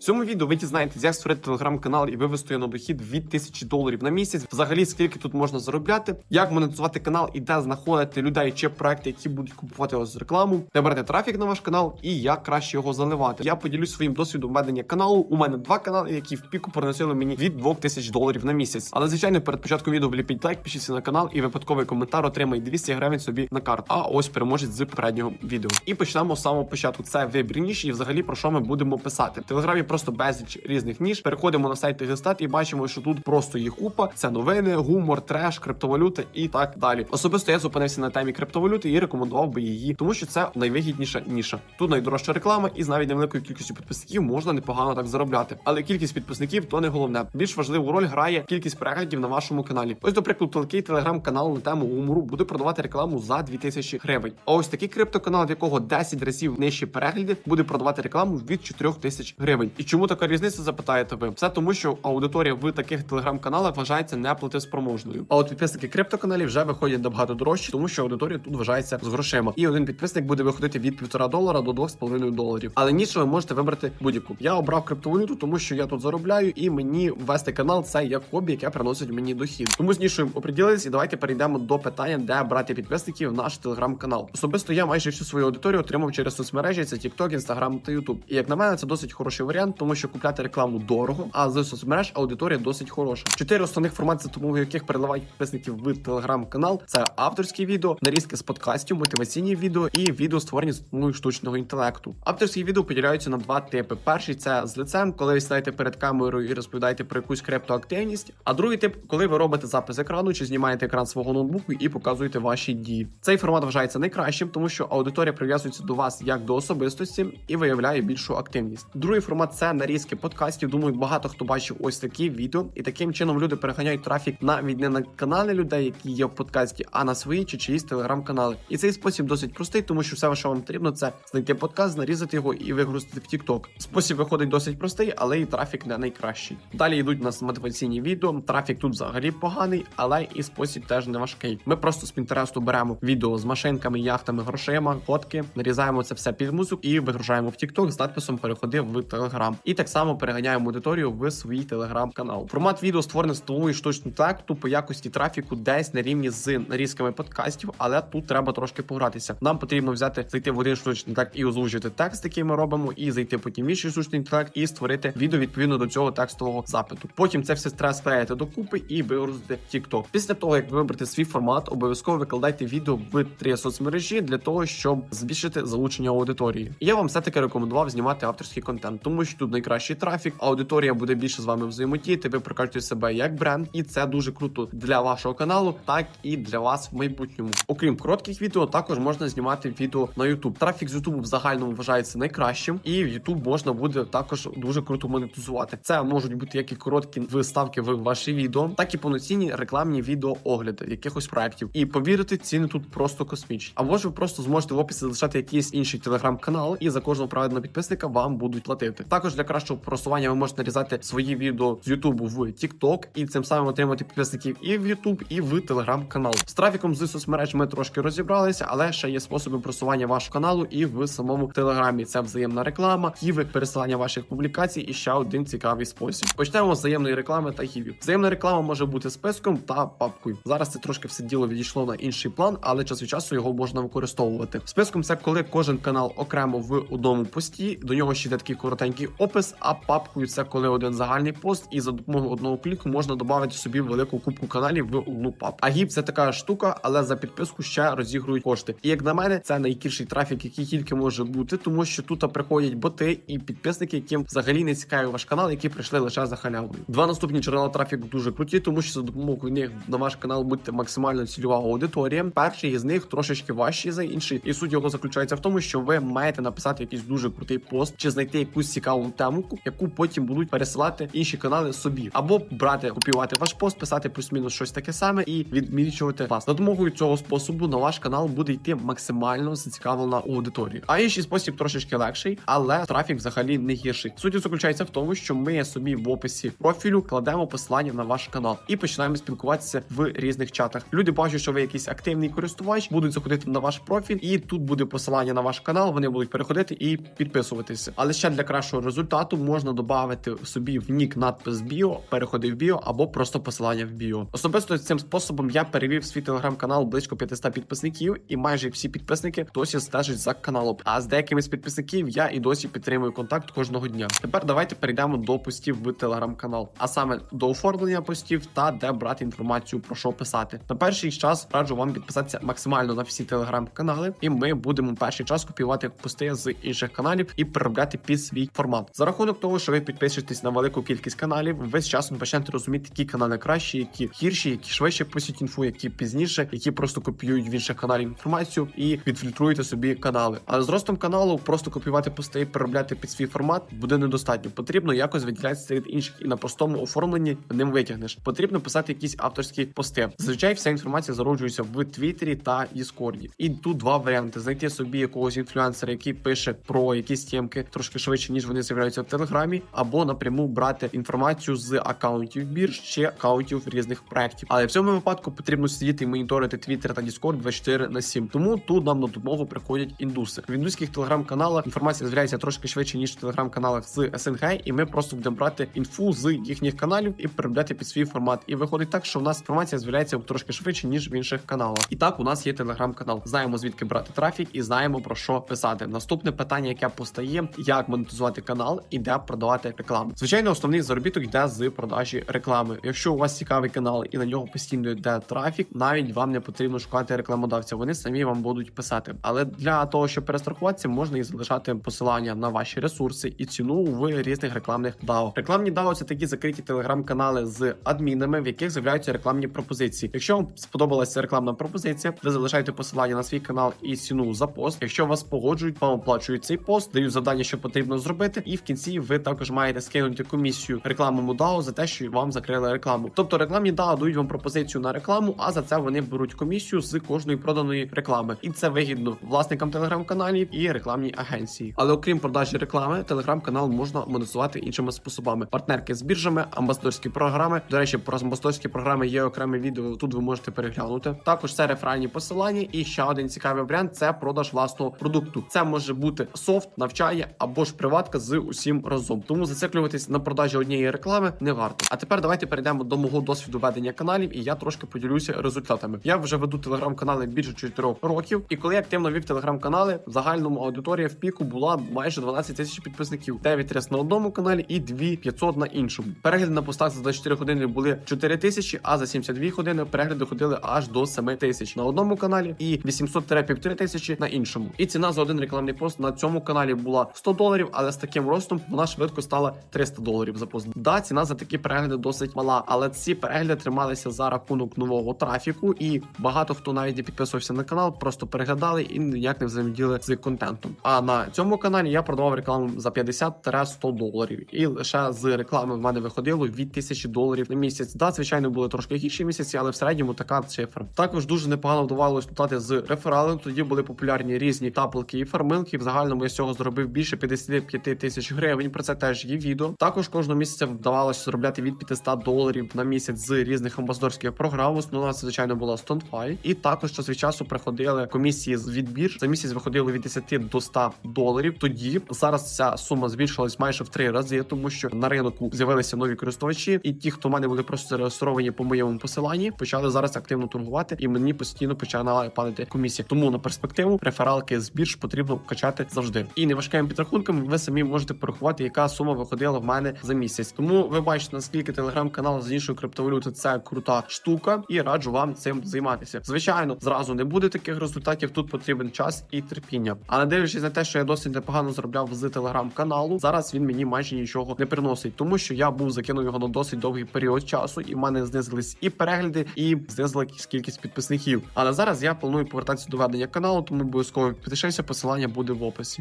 В цьому відео ви дізнаєтесь, як створити телеграм-канал і вивести його на дохід від 1000 доларів на місяць. Взагалі, скільки тут можна заробляти, як монетизувати канал і де знаходити людей чи проекти, які будуть купувати вас рекламу, де брати трафік на ваш канал і як краще його заливати. Я поділюсь своїм досвідом ведення каналу. У мене два канали, які в піку приносили мені від 2000 доларів на місяць. Але звичайно, перед початком відео вліпіть лайк, пишіться на канал і випадковий коментар отримай 200 гривень собі на карту. А ось переможець з попереднього відео. І почнемо з самого початку. Це вибір ніж і взагалі про що ми будемо писати. Телеграмі просто безліч різних ніж. Переходимо на сайт Гестат і бачимо, що тут просто їх купа. Це новини, гумор, треш, криптовалюта і так далі. Особисто я зупинився на темі криптовалюти і рекомендував би її, тому що це найвигідніша ніша. Тут найдорожча реклама, і з навіть невеликою кількістю підписників можна непогано так заробляти. Але кількість підписників то не головне. Більш важливу роль грає кількість переглядів на вашому каналі. Ось, до прикладу, такий телеграм-канал на тему гумору буде продавати рекламу за 2000 гривень. А ось такий криптоканал, в якого 10 разів нижчі перегляди, буде продавати рекламу від 4000 гривень. І чому така різниця? Запитаєте ви? Це тому, що аудиторія в таких телеграм-каналах вважається неплатоспроможною. А от підписники криптоканалів вже виходять набагато дорожче, тому що аудиторія тут вважається з грошима. І один підписник буде виходити від 1,5 долара до 2,5 доларів. Але ніж ви можете вибрати будь-яку. Я обрав криптовалюту, тому що я тут заробляю, і мені вести канал це як хобі, яке приносить мені дохід. Тому з нішою оприділились, і давайте перейдемо до питання, де брати підписників в наш телеграм-канал. Особисто я майже всю свою аудиторію отримав через соцмережі: це TikTok, Instagram та YouTube. І як на мене, це досить хороший варіант, тому що купляти рекламу дорого, а з соцмереж аудиторія досить хороша. Чотири основних формати, за допомогою яких переливають підписників в телеграм-канал. Це авторські відео, нарізки з подкастів, мотиваційні відео і відео створені з допомогою штучного інтелекту. Авторські відео поділяються на два типи: перший це з лицем, коли ви сідаєте перед камерою і розповідаєте про якусь криптоактивність. А другий тип, коли ви робите запис екрану чи знімаєте екран свого ноутбуку і показуєте ваші дії. Цей формат вважається найкращим, тому що аудиторія прив'язується до вас як до особистості і виявляє більшу активність. Другий формат це нарізки подкастів. Думаю, багато хто бачив ось такі відео, і таким чином люди переганяють трафік навіть не на канали людей, які є в подкасті, а на свої чи чиїсь телеграм-канали. І цей спосіб досить простий, тому що все, що вам потрібно, це знайти подкаст, нарізати його і вигрузити в TikTok. Спосіб виходить досить простий, але і трафік не найкращий. Далі йдуть у нас мотиваційні відео. Трафік тут взагалі поганий, але і спосіб теж не важкий. Ми просто з Пінтересту беремо відео з машинками, яхтами, грошима, фотки, нарізаємо це все під музику і вигружаємо в TikTok з надписом Переходи в Telegram. І так само переганяємо аудиторію в свій телеграм-канал. Формат відео створений з того штучного інтелекту по якості трафіку десь на рівні з нарізками подкастів, але тут треба трошки погратися. Нам потрібно взяти зайти в один штучний інтелект і озвучити текст, який ми робимо, і зайти потім в інший штучний інтелект і створити відео відповідно до цього текстового запиту. Потім це все треба склеїти докупи і вигрузити в TikTok. Після того як вибрати свій формат, обов'язково викладайте відео в три соцмережі для того, щоб збільшити залучення аудиторії. І я вам все таки рекомендував знімати авторський контент, тому що тут найкращий трафік, аудиторія буде більше з вами взаємодіяти. Ви прокачуєте себе як бренд, і це дуже круто для вашого каналу, так і для вас в майбутньому. Окрім коротких відео, також можна знімати відео на YouTube. Трафік з YouTube в загальному вважається найкращим, і в YouTube можна буде також дуже круто монетизувати. Це можуть бути як і короткі вставки в ваші відео, так і повноцінні рекламні відео огляди якихось проектів. І повірити, ціни тут просто космічні. Або ж ви просто зможете в описі залишати якийсь інший телеграм-канал, і за кожного проведеного підписника вам будуть платити. Також для кращого просування ви можете нарізати свої відео з YouTube в TikTok і цим самим отримати підписників і в YouTube, і в телеграм-канал. З трафіком з соцмереж ми трошки розібралися, але ще є способи просування вашого каналу і в самому телеграмі. Це взаємна реклама, хіви, пересилання ваших публікацій і ще один цікавий спосіб. Почнемо з взаємної реклами та хівів. Взаємна реклама може бути списком та папкою. Зараз це трошки все діло відійшло на інший план, але час від часу його можна використовувати. Списком це коли кожен канал окремо в одному пості, до нього ще йде такий коротенький опис. А папкою це коли один загальний пост, і за допомогою одного кліку можна додати собі велику кубку каналів в одну папку. А гіп це така штука, але за підписку ще розігрують кошти. І як на мене, це найгірший трафік, який тільки може бути, тому що тут приходять боти і підписники, яким взагалі не цікавий ваш канал, які прийшли лише за халявою. Два наступні джерела трафіку дуже круті, тому що за допомогою них на ваш канал буде максимально цільова аудиторія. Перший із них трошечки важчий за інший, і суть його заключається в тому, що ви маєте написати якийсь дуже крутий пост чи знайти якусь цікаву тему, яку потім будуть пересилати інші канали собі, або брати, копіювати ваш пост, писати плюс-мінус щось таке саме і відмічувати вас. За допомогою цього способу на ваш канал буде йти максимально зацікавлена аудиторія. А інший спосіб трошечки легший, але трафік взагалі не гірший. Суть заключається в тому, що ми собі в описі профілю кладемо посилання на ваш канал і починаємо спілкуватися в різних чатах. Люди бачать, що ви якийсь активний користувач, будуть заходити на ваш профіль, і тут буде посилання на ваш канал. Вони будуть переходити і підписуватися. Але ще для кращого результату можна додати собі в нік надпис біо, переходи в біо або просто посилання в біо. Особисто цим способом я перевів свій телеграм-канал близько 500 підписників, і майже всі підписники досі стежать за каналом. А з деякими з підписників я і досі підтримую контакт кожного дня. Тепер давайте перейдемо до постів в телеграм-канал, а саме до оформлення постів та де брати інформацію про що писати. На перший час раджу вам підписатися максимально на всі телеграм-канали, і ми будемо перший час копіювати пости з інших каналів і переробляти під свій формат. За рахунок того, що ви підпишетесь на велику кількість каналів, ви з часом почнете розуміти, які канали кращі, які гірші, які швидше пустять інфу, які пізніше, які просто копіюють в інших каналів інформацію і відфільтруєте собі канали. Але з ростом каналу просто копіювати пости і переробляти під свій формат буде недостатньо. Потрібно якось виділятися серед інших і на простому оформленні ним витягнеш. Потрібно писати якісь авторські пости. Зазвичай вся інформація зароджується в Твіттері та Діскорді. І тут два варіанти: знайти собі якогось інфлюенсера, який пише про якісь темки трошки швидше, ніж вони з'являються в телеграмі, або напряму брати інформацію з акаунтів бірж чи акаунтів різних проєктів. Але в цьому випадку потрібно сидіти і моніторити Twitter та Discord 24 на 7. Тому тут нам на допомогу приходять індуси. В індуських телеграм-каналах інформація з'являється трошки швидше, ніж в телеграм-каналах з СНГ, і ми просто будемо брати інфу з їхніх каналів і переробляти під свій формат. І виходить так, що в нас інформація з'являється трошки швидше, ніж в інших каналах. І так у нас є телеграм-канал. Знаємо звідки брати трафік і знаємо про що писати. Наступне питання, яке постає, як монетизувати канал і де продавати рекламу. Звичайно, основний заробіток йде з продажі реклами. Якщо у вас цікавий канал і на нього постійно йде трафік, навіть вам не потрібно шукати рекламодавця. Вони самі вам будуть писати. Але для того, щоб перестрахуватися, можна і залишати посилання на ваші ресурси і ціну в різних рекламних DAO. Рекламні DAO – це такі закриті телеграм-канали з адмінами, в яких з'являються рекламні пропозиції. Якщо вам сподобалася рекламна пропозиція, ви залишаєте посилання на свій канал і ціну за пост. Якщо вас погоджують, вам оплачують цей пост, дають завдання, що потрібно зробити, і в кінці ви також маєте скинути комісію рекламному DAO за те, що вам закрили рекламу. Тобто рекламні DAO дають вам пропозицію на рекламу, а за це вони беруть комісію з кожної проданої реклами, і це вигідно власникам телеграм-каналів і рекламній агенції. Але окрім продажі реклами, телеграм-канал можна монетизувати іншими способами: партнерки з біржами, амбасадорські програми. До речі, про амбасадорські програми є окреме відео. Тут ви можете переглянути. Також це реферальні посилання. І ще один цікавий варіант це продаж власного продукту. Це може бути софт, навчає або ж приватка з усім разом. Тому зациклюватись на продажі однієї реклами не варто. А тепер давайте перейдемо до мого досвіду ведення каналів, і я трошки поділюся результатами. Я вже веду телеграм-канали більше 4 років, і коли я активно вів телеграм-канали, в загальному аудиторія в піку була майже 12 тисяч підписників. 9 рез на одному каналі і 2500 на іншому. Перегляди на постах за 24 години були 4 тисячі, а за 72 години перегляди ходили аж до 7 тисяч на одному каналі і 800-1,5 тисячі на іншому. І ціна за один рекламний пост на цьому каналі була 100 доларів, але з таким ростом вона швидко стала 300 доларів за пост. Да, ціна за такі перегляди досить мала, але ці перегляди трималися за рахунок нового трафіку, і багато хто навіть не підписувався на канал, просто переглядали і ніяк не взаємоділи з контентом. А на цьому каналі я продавав рекламу за 50-100 доларів, і лише з реклами в мене виходило від 1000 доларів на місяць. Да, звичайно, були трошки гірші місяці, але в середньому така цифра. Також дуже непогано вдавалося лутати з рефералом. Тоді були популярні різні таплики і фармилки. В загальному я з цього зробив більше 55 тисяч гривень. Про це теж є відео. Також кожного місяця вдавалося заробляти від 500 доларів на місяць з різних амбасадорських програм. Основна це, звичайно була Stonefy. І також час від часу приходили комісії з відбір. За місяць виходило від 10 до 100 доларів. Тоді зараз ця сума збільшилась майже в три рази, тому що на ринку з'явилися нові користувачі, і ті, хто в мене були просто зареєстровані по моєму посиланні, почали зараз активно торгувати, і мені постійно починала падати комісія. Тому на перспективу рефералки з бірж потрібно качати завжди. І неважкими підрахунками ви самі можете порахувати, яка сума виходила в мене за місяць. Тому ви бачите, наскільки телеграм-канал з іншої криптовалюти це крута штука, і раджу вам цим займатися. Звичайно, зразу не буде таких результатів. Тут потрібен час і терпіння. А не дивлячись на те, що я досить непогано заробляв з телеграм-каналу, зараз він мені майже нічого не приносить, тому що я був закинув його на досить довгий період часу, і в мене знизились і перегляди, і знизилась кількість підписників. Але зараз я планую повертатися до ведення каналу, тому обов'язково підпишися, посилання буде в описі.